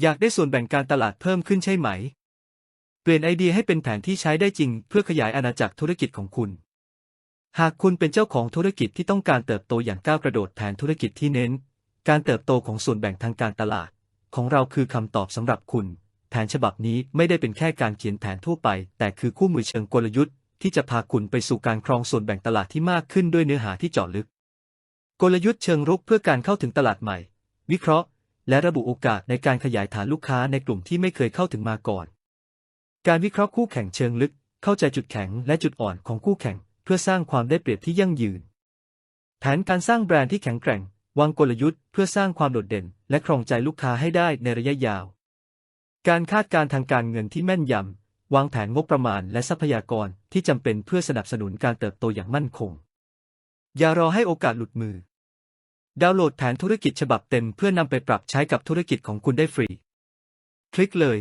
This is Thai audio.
อยากได้ส่วนแบ่งการตลาดเพิ่มขึ้นใช่ไหม เปลี่ยนไอเดียให้เป็นแผนที่ใช้ได้จริง เพื่อขยายอาณาจักรธุรกิจของคุณ หากคุณเป็นเจ้าของธุรกิจที่ต้องการเติบโตอย่างก้าวกระโดดแผนธุรกิจที่เน้น การเติบโตของส่วนแบ่งทางการตลาด ของเราคือคำตอบสำหรับคุณ แผนฉบับนี้ไม่ได้เป็นแค่การเขียนแผนทั่วไป แต่คือคู่มือเชิงกลยุทธ์ที่จะพาคุณไปสู่การครองส่วนแบ่งตลาดที่มากขึ้นด้วยเนื้อหาที่เจาะลึก กลยุทธ์เชิงรุกเพื่อการเข้าถึงตลาดใหม่ วิเคราะห์ และระบุโอกาสในการขยายฐานลูกค้าในกลุ่มที่ไม่เคยเข้าถึงมาก่อน การวิเคราะห์คู่แข่งเชิงลึก เข้าใจจุดแข็งและจุดอ่อนของคู่แข่ง เพื่อสร้างความได้เปรียบที่ยั่งยืน แผนการสร้างแบรนด์ที่แข็งแกร่ง วางกลยุทธ์เพื่อสร้างความโดดเด่น และครองใจลูกค้าให้ได้ในระยะยาว การคาดการณ์ทางการเงินที่แม่นยำ วางแผนงบประมาณและทรัพยากรที่จำเป็นเพื่อสนับสนุนการเติบโตอย่างมั่นคง อย่ารอให้โอกาสหลุดมือ ดาวน์โหลดแผนธุรกิจฉบับเต็มเพื่อนำไปปรับใช้กับธุรกิจของคุณได้ฟรี คลิกเลย